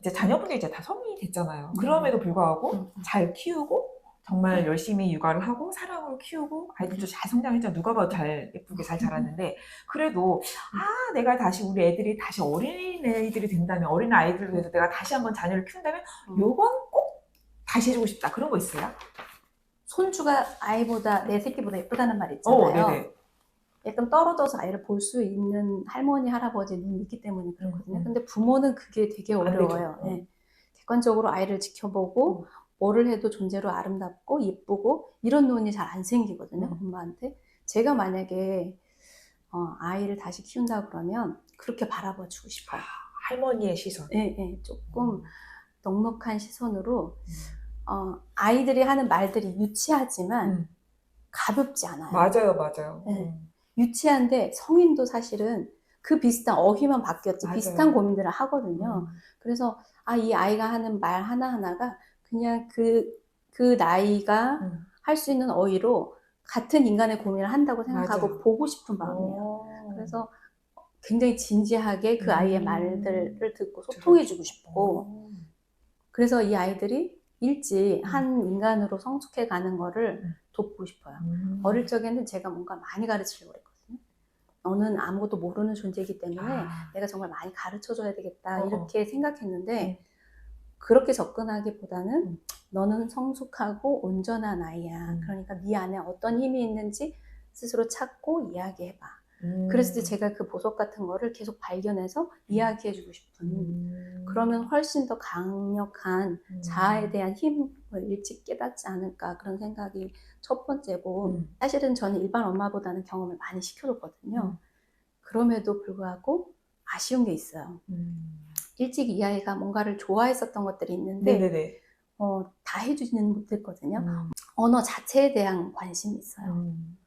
이제 자녀분들이 이제 다 성인이 됐잖아요. 그럼에도 불구하고 음. 잘 키우고 정말 열심히 육아를 하고 사랑으로 키우고 아이들도 잘 성장했잖아. 누가 봐도 잘 예쁘게 잘 자랐는데 그래도 아 내가 다시 우리 애들이 다시 어린 애들이 된다면 어린 아이들로 해서 내가 다시 한번 자녀를 키운다면 음. 요건 꼭 다시 해주고 싶다. 그런 거 있어요? 손주가 아이보다 내 새끼보다 예쁘다는 말 어, 있잖아요. 네네. 약간 떨어져서 아이를 볼 수 있는 할머니 할아버지 눈이 있기 때문에 그렇거든요. 음. 근데 부모는 그게 되게 안 어려워요. 되죠. 네. 객관적으로 아이를 지켜보고 음. 뭐를 해도 존재로 아름답고 예쁘고 이런 눈이 잘 안 생기거든요. 음. 엄마한테. 제가 만약에 어, 아이를 다시 키운다 그러면 그렇게 바라봐 주고 싶어요. 할머니의 시선. 예, 예, 조금 넉넉한 시선으로 음. 어, 아이들이 하는 말들이 유치하지만 음. 가볍지 않아요. 맞아요, 맞아요. 네. 음. 유치한데 성인도 사실은 그 비슷한 어휘만 바뀌었지 맞아요. 비슷한 고민들을 하거든요. 음. 그래서 아, 이 아이가 하는 말 하나 하나가 그냥 그, 그 나이가 음. 할수 있는 어휘로 같은 인간의 고민을 한다고 생각하고 맞아요. 보고 싶은 마음이에요. 어. 그래서 굉장히 진지하게 그 아이의 음. 말들을 듣고 소통해주고 싶고 어. 그래서 이 아이들이 일찍 한 인간으로 성숙해 가는 거를 음. 돕고 싶어요. 음. 어릴 적에는 제가 뭔가 많이 가르치려고 그랬거든요. 너는 아무것도 모르는 존재이기 때문에 아. 내가 정말 많이 가르쳐 줘야 되겠다 어, 어. 이렇게 생각했는데 음. 그렇게 접근하기보다는 음. 너는 성숙하고 온전한 아이야. 음. 그러니까 네 안에 어떤 힘이 있는지 스스로 찾고 이야기해봐. 음. 그랬을 때 제가 그 보석 같은 거를 계속 발견해서 이야기해주고 싶은 음. 그러면 훨씬 더 강력한 음. 자아에 대한 힘을 일찍 깨닫지 않을까 그런 생각이 첫 번째고 음. 사실은 저는 일반 엄마보다는 경험을 많이 시켜줬거든요. 음. 그럼에도 불구하고 아쉬운 게 있어요. 음. 일찍 이 아이가 뭔가를 좋아했었던 것들이 있는데 네네네. 어, 다 해주지는 못했거든요. 음. 언어 자체에 대한 관심이 있어요. 음.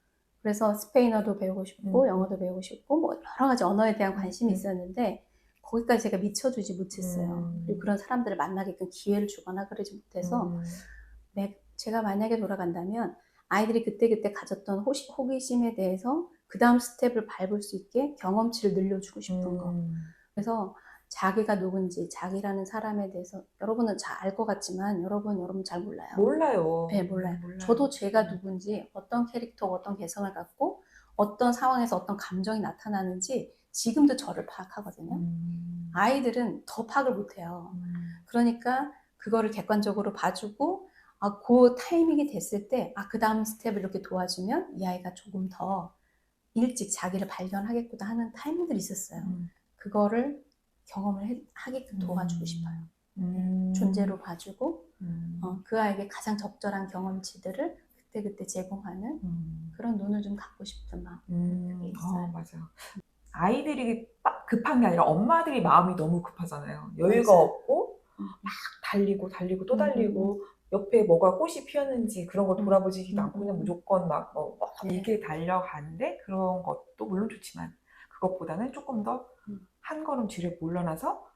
그래서 스페인어도 배우고 싶고 음. 영어도 배우고 싶고 뭐 여러 가지 언어에 대한 관심이 음. 있었는데 거기까지 제가 미쳐주지 못했어요. 음. 그리고 그런 사람들을 만나게끔 기회를 주거나 그러지 못해서 음. 내- 제가 만약에 돌아간다면 아이들이 그때그때 가졌던 호시, 호기심에 대해서 그 다음 스텝을 밟을 수 있게 경험치를 늘려주고 싶은 거. 음. 그래서 자기가 누군지, 자기라는 사람에 대해서 여러분은 잘 알 것 같지만 여러분, 여러분 잘 몰라요. 몰라요. 네, 몰라요. 몰라요. 저도 제가 누군지, 어떤 캐릭터, 어떤 개성을 갖고 어떤 상황에서 어떤 감정이 나타나는지 지금도 저를 파악하거든요. 음. 아이들은 더 파악을 못해요. 음. 그러니까 그거를 객관적으로 봐주고 아, 그 타이밍이 됐을 때, 아, 그 다음 스텝을 이렇게 도와주면 이 아이가 조금 더 일찍 자기를 발견하겠구나 하는 타이밍들이 있었어요. 음. 그거를 경험을 해- 하게끔 도와주고 음. 싶어요. 음. 존재로 봐주고 음. 어, 그 아이에게 가장 적절한 경험치들을 그때그때 제공하는 음. 그런 눈을 좀 갖고 싶은 마음. 음. 그게 있어요. 어, 맞아요. 아이들이 빠- 급한 게 아니라 엄마들이 마음이 너무 급하잖아요. 여유가 맞아요. 없고 음. 막 달리고 달리고 또 음, 달리고 옆에 뭐가 꽃이 피었는지 그런 걸 음. 돌아보지도 음, 않고 그냥 음. 무조건 막, 뭐, 막 네. 이렇게 달려가는데 그런 것도 물론 좋지만 그것보다는 조금 더 음. 한 걸음 뒤를 물러나서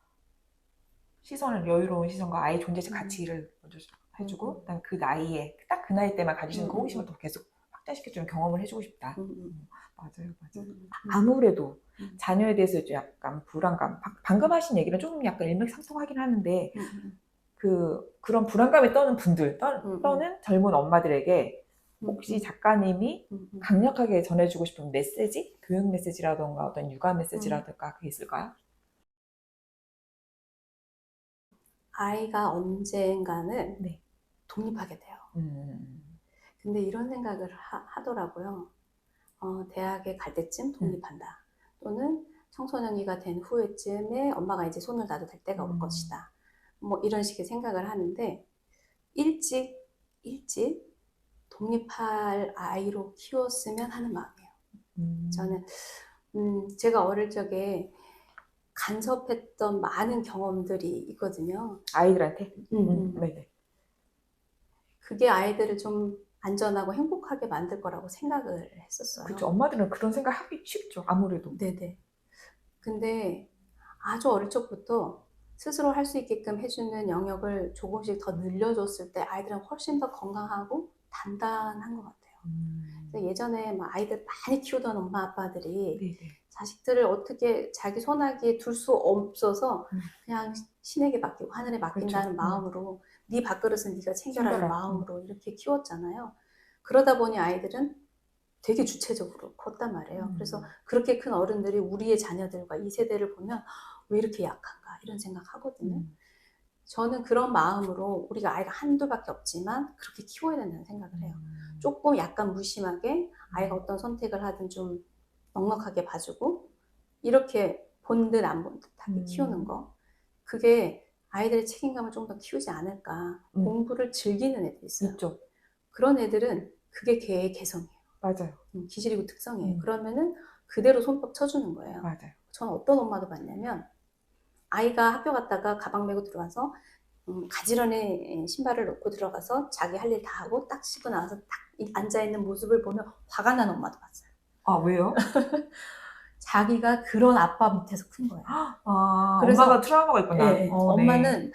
시선을 여유로운 시선과 아이 존재적 음. 가치를 먼저 해주고 음. 그다음 그 나이에 딱 그 나이 때만 수 있는 그 음, 호기심을 더 계속 확장시켜주는 경험을 해주고 싶다. 음, 음, 맞아요, 맞아요. 음, 음. 아무래도 음. 자녀에 대해서 좀 약간 불안감. 방- 방금 하신 얘기는 조금 약간 일맥상통하긴 하는데 음, 음, 그 그런 불안감에 떠는 분들, 떠, 음, 음. 떠는 젊은 엄마들에게 음, 혹시 작가님이 음, 음. 강력하게 전해주고 싶은 메시지, 교육 메시지라던가 어떤 육아 메시지라던가 그게 있을까요? 아이가 언젠가는 네. 독립하게 돼요. 음, 근데 이런 생각을 하, 더라고요 어, 대학에 갈 때쯤 독립한다. 또는 청소년기가 된 후에쯤에 엄마가 이제 손을 놔도 될 때가 올 음. 것이다. 뭐 이런 식의 생각을 하는데 일찍 일찍 독립할 아이로 키웠으면 하는 마음이에요. 음. 저는 음, 제가 어릴 적에 간섭했던 많은 경험들이 있거든요. 아이들한테. 음, 음, 음. 네네. 그게 아이들을 좀 안전하고 행복하게 만들 거라고 생각을 했었어요. 그렇죠. 엄마들은 그런 생각 하기 쉽죠. 아무래도. 네네. 근데 아주 어릴 적부터 스스로 할 수 있게끔 해주는 영역을 조금씩 더 늘려줬을 때 아이들은 훨씬 더 건강하고 단단한 것 같아요. 음. 예전에 막 아이들 많이 키우던 엄마 아빠들이 네네. 자식들을 어떻게 자기 손아귀에 둘 수 없어서 음. 그냥 신에게 맡기고 하늘에 맡긴다는 그렇죠. 음. 마음으로 네 밥그릇은 네가 챙겨라는 챙겨라. 마음으로 이렇게 키웠잖아요. 그러다 보니 아이들은 되게 주체적으로 컸단 말이에요. 음. 그래서 그렇게 큰 어른들이 우리의 자녀들과 이 세대를 보면 왜 이렇게 약한가 이런 생각하거든요. 음. 저는 그런 마음으로 우리가 아이가 한둘밖에 없지만 그렇게 키워야 된다는 생각을 해요. 음. 조금 약간 무심하게 아이가 어떤 선택을 하든 좀 넉넉하게 봐주고 이렇게 본 듯 안 본 듯하게 음. 키우는 거 그게 아이들의 책임감을 좀 더 키우지 않을까 음. 공부를 즐기는 애들이 있어요 있죠. 그런 애들은 그게 걔의 개성이에요 맞아요. 음, 기질이고 특성이에요 음. 그러면은 그대로 손뼉 쳐주는 거예요 맞아요. 전 어떤 엄마도 봤냐면 아이가 학교 갔다가 가방 메고 들어와서 음, 가지런히 신발을 놓고 들어가서 자기 할 일 다 하고 딱 씻고 나와서 딱 앉아 있는 모습을 보면 화가 나는 엄마도 봤어요. 아 왜요? 자기가 그런 아빠 밑에서 큰 거예요. 아 그래서- 엄마가 트라우마가 있구나. 네, 어, 네. 엄마는 막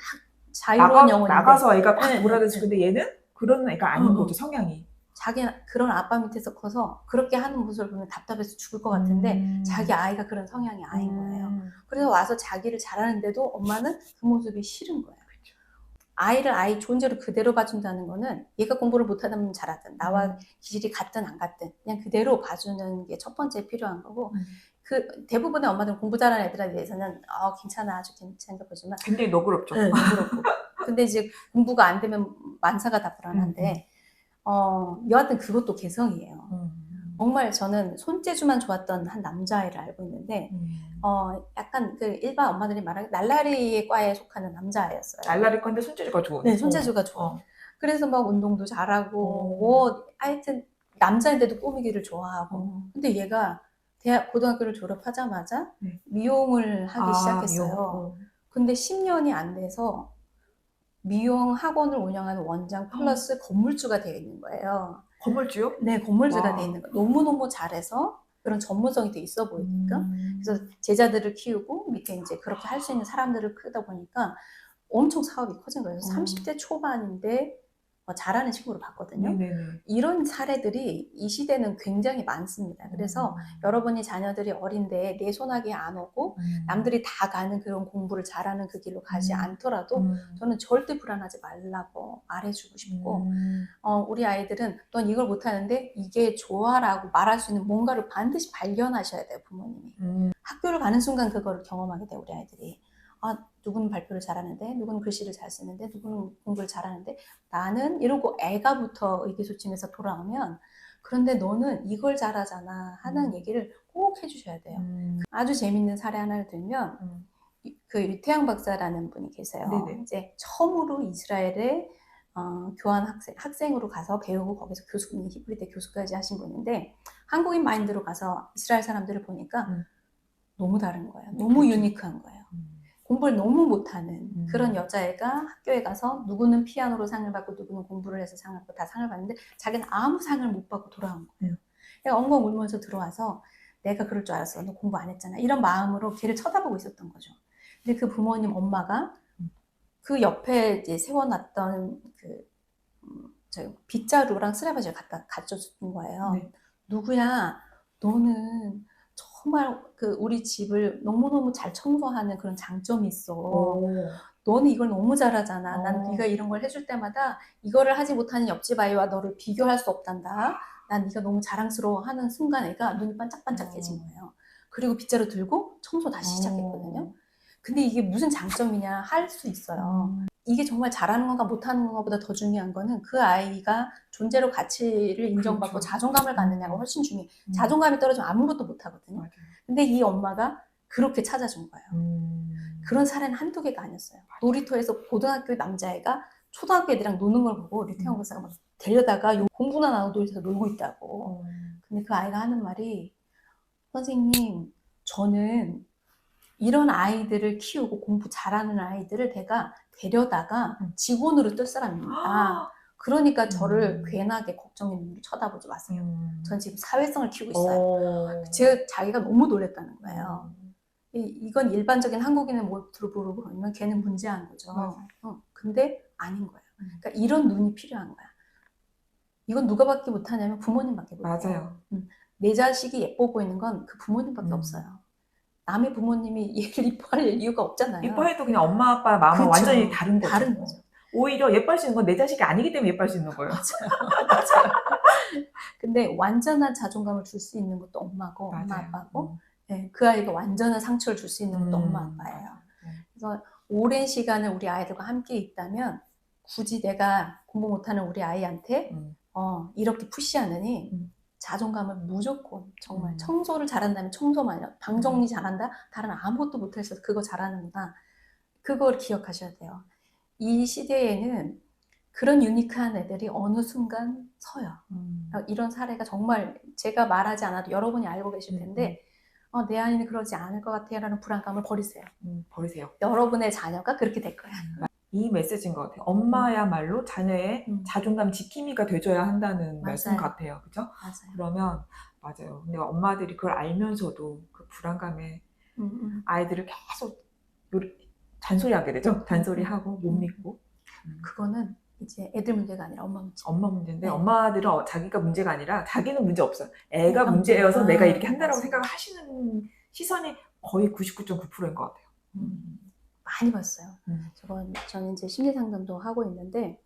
자유로운 나가, 영혼인데 나가서 애가 막 네, 몰아대고 근데 얘는 그런 애가 아닌 어, 어. 거죠 성향이. 자기 그런 아빠 밑에서 커서 그렇게 하는 모습을 보면 답답해서 죽을 것 같은데 음. 자기 아이가 그런 성향이 아닌 거예요. 음. 그래서 와서 자기를 잘하는데도 엄마는 그 모습이 싫은 거예요. 아이를 아이 존재로 그대로 봐준다는 거는 얘가 공부를 못하면 잘하든 나와 음. 기질이 같든 안 같든 그냥 그대로 봐주는 게 첫 번째 필요한 거고 음. 그 대부분의 엄마들은 공부 잘하는 애들에 대해서는 어 괜찮아 아주 괜찮다 보지만 굉장히 너그럽죠. 네, 그렇고 근데 이제 공부가 안 되면 만사가 다 불안한데 어 여하튼 그것도 개성이에요. 음. 정말 저는 손재주만 좋았던 한 남자아이를 알고 있는데 음. 어 약간 그 일반 엄마들이 말하는 날라리 과에 속하는 남자아이였어요. 날라리 건데 손재주가 좋은. 네, 손재주가 좋아. 어. 그래서 막 운동도 잘하고 어. 뭐 하여튼 남자인데도 꾸미기를 좋아하고. 어. 근데 얘가 대학 고등학교를 졸업하자마자 네. 미용을 하기 아, 시작했어요. 미용. 어. 근데 10년이 안 돼서 미용 학원을 운영하는 원장 플러스 건물주가 되어 있는 거예요. 건물주요? 네, 건물주가 와. 되어 있는 거예요. 너무너무 잘해서 그런 전문성이 돼 있어 보이니까. 음. 그래서 제자들을 키우고 밑에 이제 그렇게 할 수 있는 사람들을 크다 보니까 엄청 사업이 커진 거예요. 그래서 어. 30대 초반인데 어, 잘하는 친구를 봤거든요. 네네네. 이런 사례들이 이 시대는 굉장히 많습니다. 그래서 음. 여러분이 자녀들이 어린데 내 손아귀에 안 오고 음. 남들이 다 가는 그런 공부를 잘하는 그 길로 가지 음. 않더라도 음. 저는 절대 불안하지 말라고 말해주고 싶고 음. 어, 우리 아이들은 넌 이걸 못하는데 이게 좋아라고 말할 수 있는 뭔가를 반드시 발견하셔야 돼요 부모님이 음. 학교를 가는 순간 그거를 경험하게 돼요 우리 아이들이 아 누구는 발표를 잘하는데 누구는 글씨를 잘 쓰는데 누구는 공부를 잘하는데 나는 이러고 애가부터 의기소침해서 돌아오면 그런데 너는 이걸 잘하잖아 하는 음. 얘기를 꼭 해주셔야 돼요 음. 아주 재밌는 사례 하나를 들면 음. 이- 그 유태양 박사라는 분이 계세요. 네네. 이제 처음으로 이스라엘에 어, 교환 학생, 학생으로 가서 배우고 거기서 교수님 히브리 대 교수까지 하신 분인데 한국인 마인드로 가서 이스라엘 사람들을 보니까 음. 너무 다른 거예요. 너무 그렇죠. 유니크한 거예요. 음. 공부를 너무 못하는 음. 그런 여자애가 학교에 가서 누구는 피아노로 상을 받고 누구는 공부를 해서 상을 받고 다 상을 받는데 자기는 아무 상을 못 받고 돌아온 거예요. 음. 내가 엉엉 울면서 들어와서 내가 그럴 줄 알았어. 너 공부 안 했잖아. 이런 마음으로 걔를 쳐다보고 있었던 거죠. 근데 그 부모님 엄마가 음. 그 옆에 이제 세워놨던 그 음, 저 빗자루랑 쓰레바지를 갖다 갖다 준 거예요. 네. 누구야? 너는 정말 그 우리 집을 너무너무 잘 청소하는 그런 장점이 있어. 오. 너는 이걸 너무 잘하잖아. 난 어. 네가 이런 걸 해줄 때마다 이거를 하지 못하는 옆집 아이와 너를 비교할 수 없단다. 난 네가 너무 자랑스러워하는 순간 애가 눈이 반짝반짝해진 어. 거예요. 그리고 빗자루 들고 청소 다시 시작했거든요. 어. 근데 이게 무슨 장점이냐 할 수 있어요. 음. 이게 정말 잘하는 건가 못하는 건가 보다 더 중요한 거는 그 아이가 존재로 가치를 인정받고 그렇죠. 자존감을 갖느냐가 훨씬 중요해요. 음. 자존감이 떨어지면 아무것도 못하거든요. 맞아요. 근데 이 엄마가 그렇게 찾아준 거예요. 음. 그런 사례는 한두 개가 아니었어요. 놀이터에서 고등학교 남자애가 초등학교 애들이랑 노는 걸 보고 류태형 음. 박사가 막 데려다가 요- 공부나 나고 놀이터에서 놀고 있다고. 어. 근데 그 아이가 하는 말이 선생님 저는 이런 아이들을 키우고 공부 잘하는 아이들을 내가 데려다가 음. 직원으로 뜰 사람입니다. 그러니까 저를 음. 괜하게 걱정의 눈으로 쳐다보지 마세요. 음. 전 지금 사회성을 키우고 있어요. 어. 제가 자기가 너무 놀랬다는 거예요. 음. 이, 이건 일반적인 한국인의 모습으로 보면 걔는 문제한 거죠. 어, 근데 아닌 거예요. 음. 그러니까 이런 눈이 필요한 거야. 이건 누가 밖에 못하냐면 부모님밖에 못해요. 맞아요. 음, 내 자식이 예뻐 보이는 건 그 부모님밖에 음. 없어요. 남의 부모님이 얘를 이뻐할 이유가 없잖아요. 이뻐해도 그냥 엄마 아빠 마음은 그쵸. 완전히 다른 거죠. 다른 거죠. 오히려 예뻐할 수 있는 건 내 자식이 아니기 때문에 예뻐할 수 있는 거예요. 맞아요. 맞아요. 근데 완전한 자존감을 줄 수 있는 것도 엄마고 엄마 맞아요. 아빠고 음. 네, 그 아이가 완전한 상처를 줄 수 있는 것도 음, 엄마 아빠예요. 네. 그래서 오랜 시간을 우리 아이들과 함께 있다면 굳이 내가 공부 못하는 우리 아이한테 음. 어, 이렇게 푸시하느니 음. 자존감을 무조건 정말 음. 청소를 잘한다면 청소만 해요. 방 정리 잘한다? 다른 아무것도 못해서 그거 잘하는구나. 그걸 기억하셔야 돼요. 이 시대에는 그런 유니크한 애들이 어느 순간 서요. 음. 이런 사례가 정말 제가 말하지 않아도 여러분이 알고 계실 텐데 어, 내 아이는 그러지 않을 것 같아라는 불안감을 버리세요. 음, 버리세요. 여러분의 자녀가 그렇게 될 거야. 이 메시지인 것 같아요. 엄마야말로 자녀의 음. 자존감 지킴이가 돼줘야 한다는 맞아요. 말씀 같아요. 그죠? 맞아요. 그러면 맞아요. 근데 엄마들이 그걸 알면서도 그 불안감에 음, 음. 아이들을 계속 요리- 잔소리하게 되죠. 잔소리하고 못 음. 믿고. 음. 그거는 이제 애들 문제가 아니라 엄마 문제. 엄마 문제인데 네. 엄마들은 어, 자기가 문제가 아니라 자기는 문제 없어요. 애가 애가 문제여서. 내가 이렇게 한다라고. 생각을 하시는 시선이 거의 99.9%인 것 같아요. 음, 많이 봤어요. 음. 저건 저는 이제 심리 상담도 하고 있는데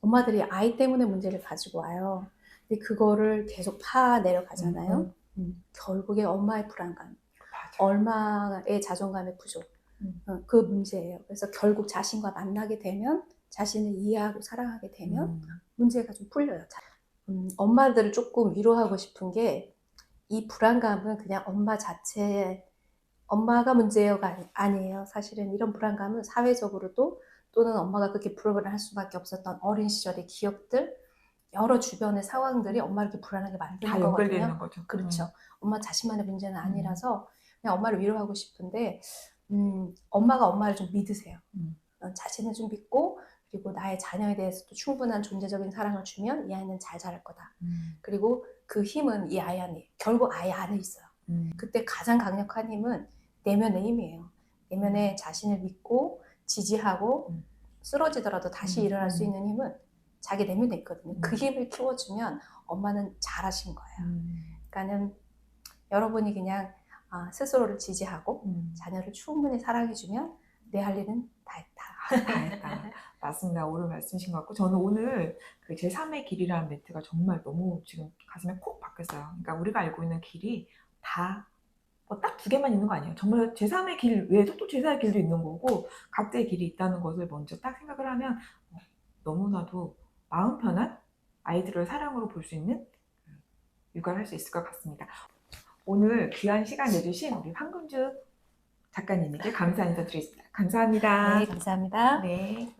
엄마들이 아이 때문에 문제를 가지고 와요. 근데 그거를 계속 파 내려가잖아요. 음, 음, 결국에 엄마의 불안감, 맞아. 얼마의 자존감의 부족, 음. 어, 그 문제예요. 그래서 결국 자신과 만나게 되면 자신을 이해하고 사랑하게 되면 음. 문제가 좀 풀려요. 자- 음, 엄마들을 조금 위로하고 싶은 게 이 불안감은 그냥 엄마 자체의 엄마가 문제가 아니- 아니에요. 사실은 이런 불안감은 사회적으로도 또는 엄마가 그렇게 불안할 수밖에 없었던 어린 시절의 기억들, 여러 주변의 상황들이 엄마를 이렇게 불안하게 다 만드는 거거든요. 거죠. 그렇죠. 엄마 자신만의 문제는 음. 아니라서 그냥 엄마를 위로하고 싶은데 음, 엄마가 엄마를 좀 믿으세요. 음. 어, 자신을 좀 믿고 그리고 나의 자녀에 대해서도 충분한 존재적인 사랑을 주면 이 아이는 잘 자랄 거다. 음. 그리고 그 힘은 이 아이 안에 결국 아이 안에 있어요. 음. 그때 가장 강력한 힘은 내면의 힘이에요. 내면에 자신을 믿고 지지하고 음. 쓰러지더라도 다시 음, 일어날 수 음. 있는 힘은 자기 내면에 있거든요. 그 음. 힘을 키워주면 엄마는 잘하신 거예요. 음. 그러니까는 여러분이 그냥 아, 스스로를 지지하고 음. 자녀를 충분히 사랑해주면 내 할 일은 다 했다. 다 했다. 맞습니다. 오늘 말씀이신 것 같고 저는 오늘 그 제3의 길이라는 멘트가 정말 너무 지금 가슴에 콕 박혔어요. 그러니까 우리가 알고 있는 길이 다 뭐 딱 두 개만 있는 거 아니에요. 정말 제3의 길 외에도 또 제4의 길도 있는 거고 각자의 길이 있다는 것을 먼저 딱 생각을 하면 어, 너무나도 마음 편한 아이들을 사랑으로 볼 수 있는 육아를 할 수 있을 것 같습니다. 오늘 귀한 시간 내주신 우리 황금주 작가님에게 감사 인사드리겠습니다. 감사합니다. 네, 감사합니다. 네.